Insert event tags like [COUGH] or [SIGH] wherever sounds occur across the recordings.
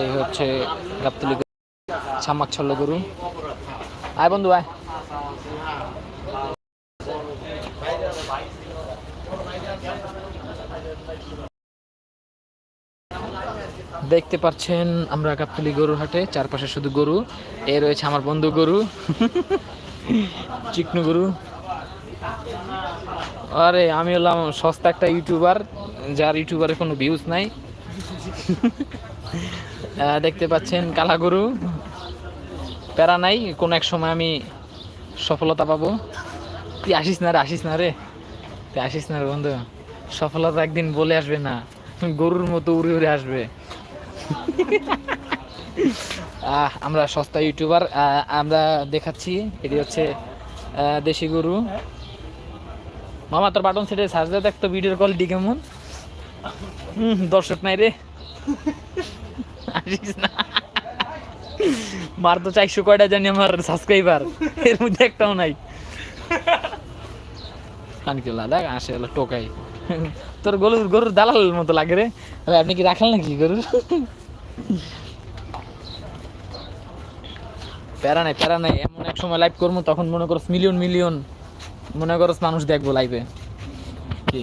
এই হচ্ছে গাবতলি গরু, ছাম্মাক ছল্ল গরু আয় বন্ধু আয়। দেখতে পাচ্ছেন আমরা গাবতলি গরুর হাটে চারপাশে শুধু গরু। এ রয়েছে আমার বন্ধু গরু। চিকনু গরু। আরে আমি হলাম সস্তা একটা ইউটিউবার। যার ইউটিউবারে কোনো ভিউজ নাই। দেখতে পাচ্ছেন কালা গরু। প্যারা নাই, কোনো এক সময় আমি সফলতা পাবো। তুই আসিস না রে, আসিস না রে। তুই আসিস না রে, বন্ধু। সফলতা একদিন বলে আসবে না, গরুর মতো উড়ে উড়ে আসবে। আমরা সস্তা ইউটিউবার আমরা দেখাচ্ছি, এটি হচ্ছে দেশি গরু। মামা, তোর বাটন সেটে সার্চ দিয়ে দেখতো ভিডিওর কোয়ালিটি কেমন। হুম, দর্শক নাই রে। আসিস না। মার তো চারশো কয়টা জানি আমার সাবস্ক্রাইবার এর মধ্যে একটাও নাই। কানকিল্লা দেখ, আসে হলো টোকাই। তোর গরুর গরুর দালাল মতো লাগে রে। আপনি কি রাখাল নাকি গরুর? প্যারা নাই প্যারা নাই। এমন এক সময় লাইভ করব, তখন মনে করো মিলিয়ন মিলিয়ন মনে করো মানুষ দেখব লাইভে কি?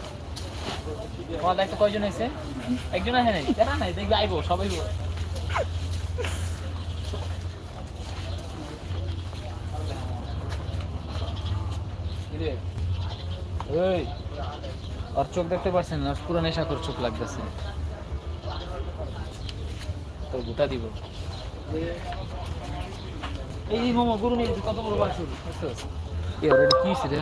কি দেখতে কয়জন আছে? একজন আছে নাই? নাই আইবো সবাই? ওই ওর চোখ দেখতে পাচ্ছেন না, পুরো নেশা করে চোখ লাগতেছে। তোর গোটা দিব। এই মোমো, গরু নিয়ে কত বড় এ ওর এটা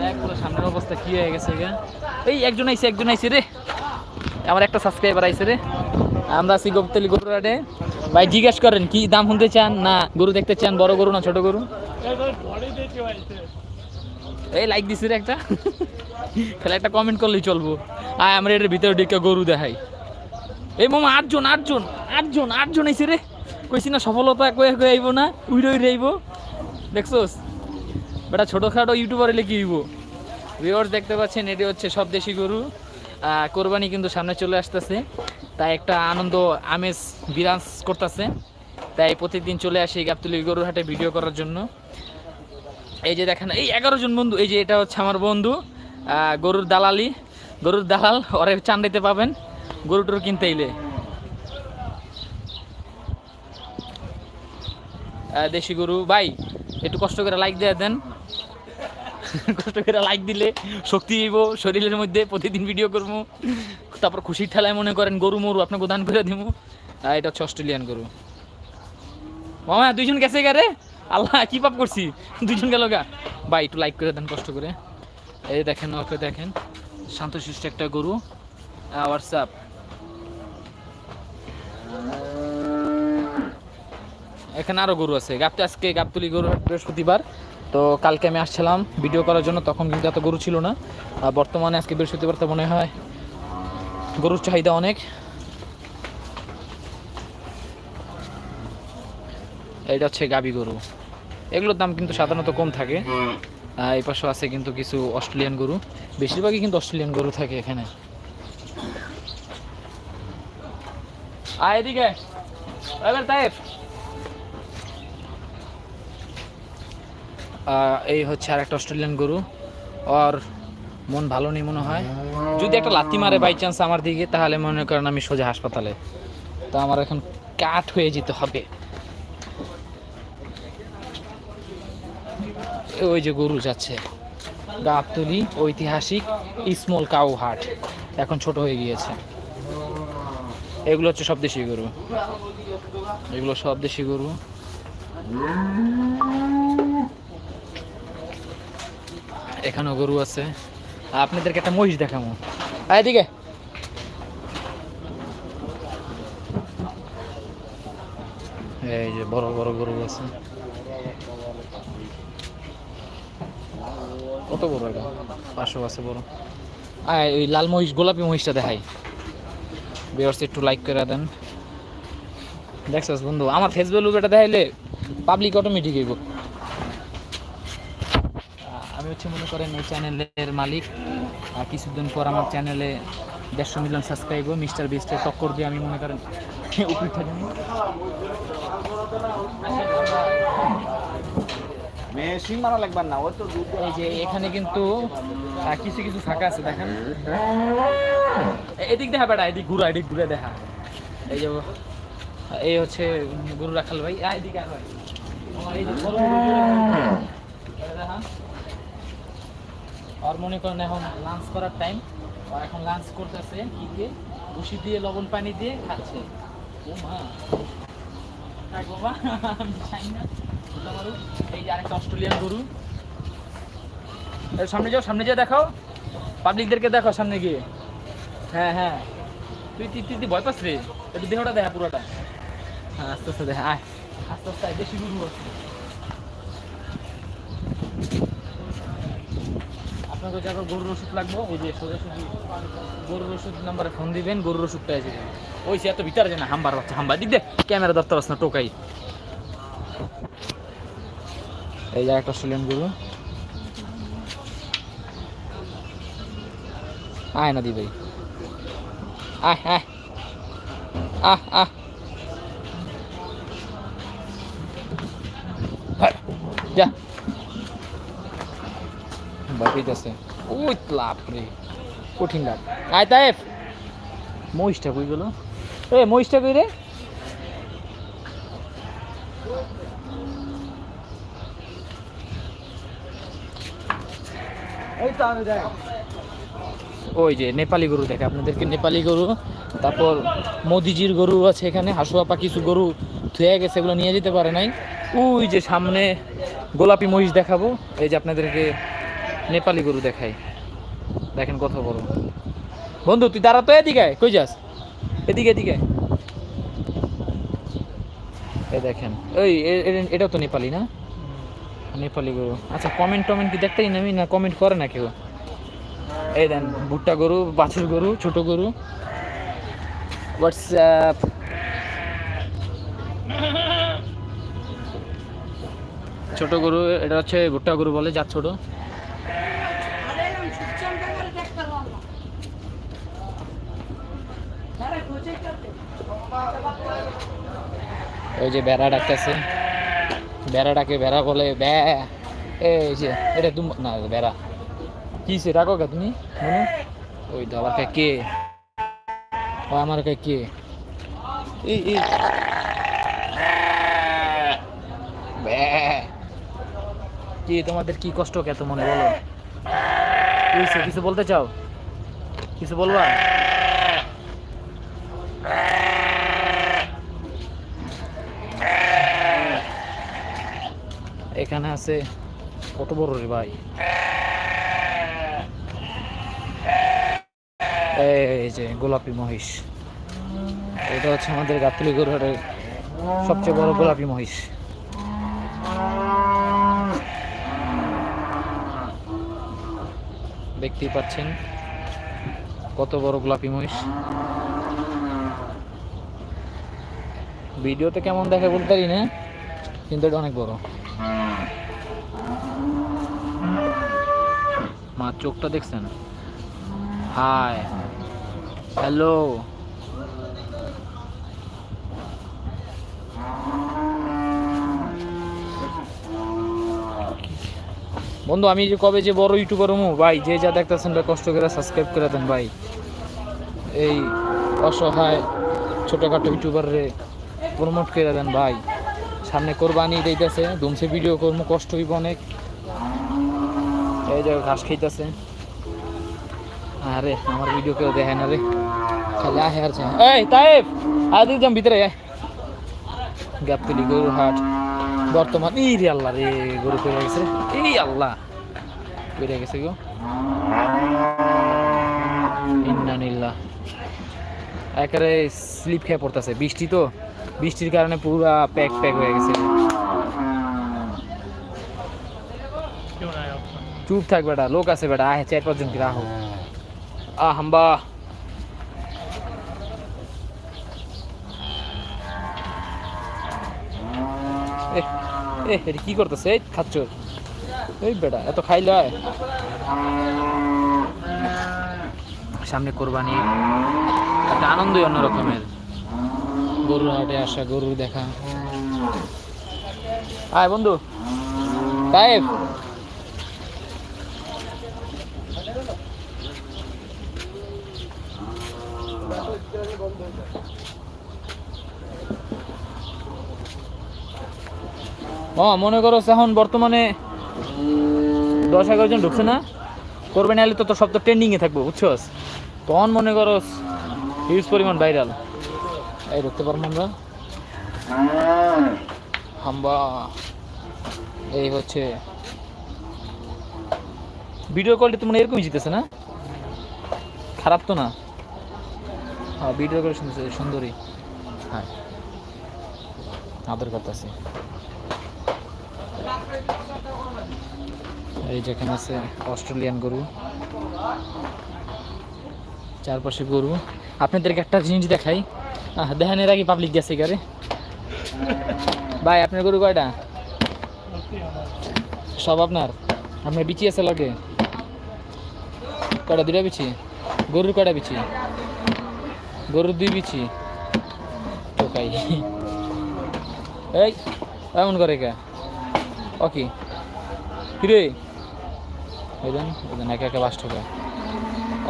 দেখ পুরো সামনের অবস্থা কি হয়ে গেছে গা? এই একজন আইছে একজন আইছে রে। আমার একটা সাবস্ক্রাইবার আইছে রে। আমরা আছি গোপতলি ভাই জিজ্ঞেস করেন কি দাম শুনতে চান? না গরু দেখতে চান? বড় গরু না ছোট গরু? এই লাইক দিছি রে একটা। খেলে একটা কমেন্ট করলেই চলবো। আয়, আমরা এটার ভিতরে ঢুকে গরু দেখাই। এই মামা, আটজন আটজন আটজন আটজন আইছে রে। কইছি না, সফলতা কয়ে কয়ে আইব না? উইরে উইরে আইব। দেখছোস? বেটা, ছোটোখাটো ইউটিউবার এলে কি হইব? ভিউয়ার্স দেখতে পাচ্ছেন, এটি হচ্ছে সব দেশি গরু। কোরবানি কিন্তু সামনে চলে আসতেছে। তাই একটা আনন্দ, আমেজ, বিরাজ করতেছে। তাই প্রতিদিন চলে আসি গাবতলি গরুর হাটে ভিডিও করার জন্য। এই যে দেখেন, এই এগারো জন বন্ধু, এই যে এটা হচ্ছে আমার বন্ধু। গরুর দালালি, গরুর দালাল, ওরে চান্দাইতে পাবেন, গরু টরু কিনতে এলে দেশি গরু, ভাই, একটু কষ্ট করে লাইক দিয়ে দেন। [LAUGHS] কষ্ট করে লাইক দিলে শক্তি হইব, শরীরের মধ্যে প্রতিদিন ভিডিও করব। তারপর খুশির ঠেলায় মনে করেন, গরু মরু, আপনাকে দান করে দিব। এটা হচ্ছে অস্ট্রেলিয়ান গরু। মামা, দুইজন গেছে গারে আল্লাহ, কি পাপ করছি? দুইজন গেল গা? ভাই, একটু লাইক করে দেন কষ্ট করে। এই দেখেন, ওকে দেখেন। শান্ত শান্তশিষ্ট একটা গরু। হোয়াটসঅ্যাপ এখানে আরও গরু আছে। গাবতে আজকে গাবতলি গরু বৃহস্পতিবার। তো কালকে আমি আসছিলাম ভিডিও করার জন্য, তখন কিন্তু এত গরু ছিল না। আর বর্তমানে আজকে বৃহস্পতিবার, তো মনে হয় গরুর চাহিদা অনেক। এটা হচ্ছে গাবি গরু। এগুলোর দাম কিন্তু সাধারণত কম থাকে। এই পাশেও আছে কিন্তু কিছু অস্ট্রেলিয়ান গরু। বেশিরভাগই কিন্তু অস্ট্রেলিয়ান গরু থাকে এখানে। এদিকে। এই হচ্ছে আর একটা অস্ট্রেলিয়ান গরু। আর মন ভালো নেই মনে হয়। যদি একটা লাথি মারে বাই চান্স আমার দিকে, তাহলে মনে করেন আমি সোজা হাসপাতালে। তো আমার এখন কাঠ হয়ে যেতে হবে। ওই যে গরু যাচ্ছে। গাবতলি ঐতিহাসিক স্মল কাউ হাট। এখন ছোট হয়ে গিয়েছে। এগুলো হচ্ছে সব দেশি গরু। এগুলো সব দেশি গরু। এখানেও গরু আছে। আপনাদেরকে একটা মহিষ দেখাবো। এদিকে। এই যে বড় বড় গরু আছে। কত বড় এটা? পাঁচশো আছে বড়। আয় ওই লাল মহিষ গোলাপি মহিষটা দেখাই। বিয়ার্স একটু লাইক করে দেন। দেখছস বন্ধু আমার ফেসবুক এটা দেখাইলে পাবলিক অটোমেটিক হইব। আমি হচ্ছে মনে করেন এই চ্যানেলের মালিক। আর কিছুদিন পর আমার চ্যানেলে দেড়শো মিলিয়ন সাবস্ক্রাইব মিস্টার বিস্টের টক্কর দিয়ে আমি মনে করেন [LAUGHS] উপরে থাকি মেয়ে মারা লাগবার না ওই তো এই যে এখানে কিন্তু কিছু কিছু ফাঁকা আছে দেখেন। এদিক দেখা বেটা এদিক ঘুরা এদিক ঘুরে দেখা। এই যে এই হচ্ছে গুরু রাখাল ভাই। এদিকে। আর মনে করেন এখন লাঞ্চ করার টাইম এখন লাঞ্চ করতেছে কি দিয়ে? বসি দিয়ে লবণ পানি দিয়ে খাচ্ছে। ও মা। বাবা, আমি চাই না। এই যে আরেকটা অস্ট্রেলিয়ান গরু। সামনে যাও সামনে যেয়ে দেখাও। পাবলিকদেরকে দেখো সামনে গিয়ে। হ্যাঁ হ্যাঁ। তুই তুই তুই ভয় পাস রে? একটু দেহটা দেখা পুরোটা। হ্যাঁ আস্তে আস্তে দেখা আয়। আস্তে আস্তে আয় বেশি গরু আছে। আপনাকে যারা গরুর ওষুধ লাগবো ওই যে সোজাসুজি গরুর ওষুধ নাম্বারে ফোন দিবেন গরুর ওষুধটা এসে ওই সে এত ভিতরে যায় না হাম্বার বাচ্চা হাম্বার। দিক দে ক্যামেরা দপ্তর আছে না টোকাই। এই যে একটা অস্ট্রেলিয়ান গরু আয় না দি ভাই। আয় আয়। আহ আহ। যা। বাপিত আছে ওই লাভ রে কঠিন লাভ আয়, তাইফ। মহিষটা কই গেল? এ, মহিষটা কই রে এই তো আমি দেখ ওই যে নেপালি গরু দেখে আপনাদেরকে, নেপালি গরু, তারপর মোদিজির গরু আছে এখানে, হাসুয়া হাসুয়াপা কিছু গরু ধুয়ে গেছে, এগুলো নিয়ে যেতে পারে নাই। ওই যে সামনে গোলাপি মহিষ দেখাবো, এই যে আপনাদেরকে নেপালি গরু দেখাই। দেখেন কত বড় বন্ধু, তুই দাঁড়া তো এদিকে কই যাস? এদিকে এদিকে এ দেখেন ওই এটাও তো নেপালি না? নেপালি গরু। আচ্ছা কমেন্ট টমেন্ট কি দেখতেই নামি না? কমেন্ট করে না কেউ? এই দেন, ভুট্টা গরু, বাছুর গরু, ছোট গরু। হোয়াটসঅ্যাপ ছোট গরু, এটা হচ্ছে ভুট্টা গরু বলে যার ছোট। ওই যে বেড়া ডাকতেছে। বেড়া ডাকে বেড়া বলে, ব্যা যে, এটা তুমি না, বেড়া। কি সে রাখো কে তুমি? মনু ওই তো, আবার কে ও, আমার কে কে। কি, তোমাদের কি কষ্ট কে তো মনে বলো? কিছু বলতে চাও? কিছু বলবা? এখানে আছে। কত বড় রে ভাই? এই যে গোলাপি মহিষ। এটা হচ্ছে আমাদের গাতুলি গরুহাটের সবচেয়ে বড় গোলাপি মহিষ। দেখতেই পাচ্ছেন কত বড় গোলাপি মহিষ। ভিডিওতে কেমন দেখে বলতে পারি না, কিন্তু এটা অনেক বড়। মা, চোখটা দেখছেন? Hi, hello. বন্ধু, আমি যে কবে যে বড় ইউটিউবার হমু, ভাই, যে যা দেখতেছেন, ভাই, কষ্ট করে সাবস্ক্রাইব করে দেন, ভাই। এই অসহায়, ছোটোখাটো ইউটিউবারে প্রমোট করে দেন, ভাই। সামনে কোরবানি দিতেছে, দুমসে ভিডিও করব কষ্ট হইব অনেক। এই যে ঘাস খাইতেছে। আরে, আমার ভিডিও কেউ দেখে না রে। খালি আহে আর এই, তাইফ! যাম ভিতরে গরুর হাট। বর্তমান এই রে আল্লাহ রে, গরু গেছে। এই আল্লাহ পেরে গেছে গো। ইন্নানিল্লাহ। একেবারে স্লিপ খেয়ে পড়তেছে। বৃষ্টি তো। বৃষ্টির কারণে পুরা প্যাক প্যাক হয়ে গেছে। চুপ থাক বেটা, লোক আছে বেটা আহে চার পাঁচজন কি রাহো আ হাম্বা। এটা কি করতেছে? এই খাচ্ছ। এই বেটা, এত খাইলে সামনে কোরবানি। একটা আনন্দই অন্য রকমের গরুর হাটে আসা গরু দেখা। আয় বন্ধু। ও মনে করো এখন বর্তমানে দশ এগারো জন ঢুকছে না? করবে না তো তোর সব তো ট্রেন্ডিংয়ে থাকব, বুঝছস? তখন মনে করো হিউজ পরিমাণ ভাইরাল এই ঢুকতে পারব আমরা? হাম্বা। এই হচ্ছে ভিডিও কলটি তো মানে এরকমই জিতেছে না? খারাপ তো না? হ্যাঁ ভিডিও কল শুনতেছে, সুন্দরী। হ্যাঁ। আদর করতেছে। এই যেখানে আছে অস্ট্রেলিয়ান গরু। চারপাশে গরু। আপনাদেরকে একটা জিনিস দেখাই। দেখেন আগে পাবলিক গেছে গারে ভাই, আপনার গরু কয়টা? সব আপনার? আপনার বিচি আছে লগে? কয়টা দুটা বিচি? গরুর কয়টা বিচি? গরুর দুই বিচি। টোকাই এই, এমন করে কে? ওকে কিরে? এই দেন এই দেন, একে একে বাস টাকা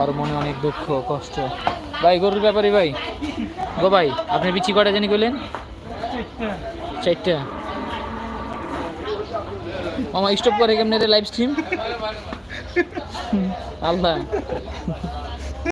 ওর মনে অনেক দুঃখ, কষ্ট। ভাই গরুর ব্যাপারে ভাই। গো ভাই আপনি বিচি কটা জানি করলেন চারটা। মামা স্টপ করে কেমনে লাইভ স্ট্রিম [LAUGHS] আল্লাহ।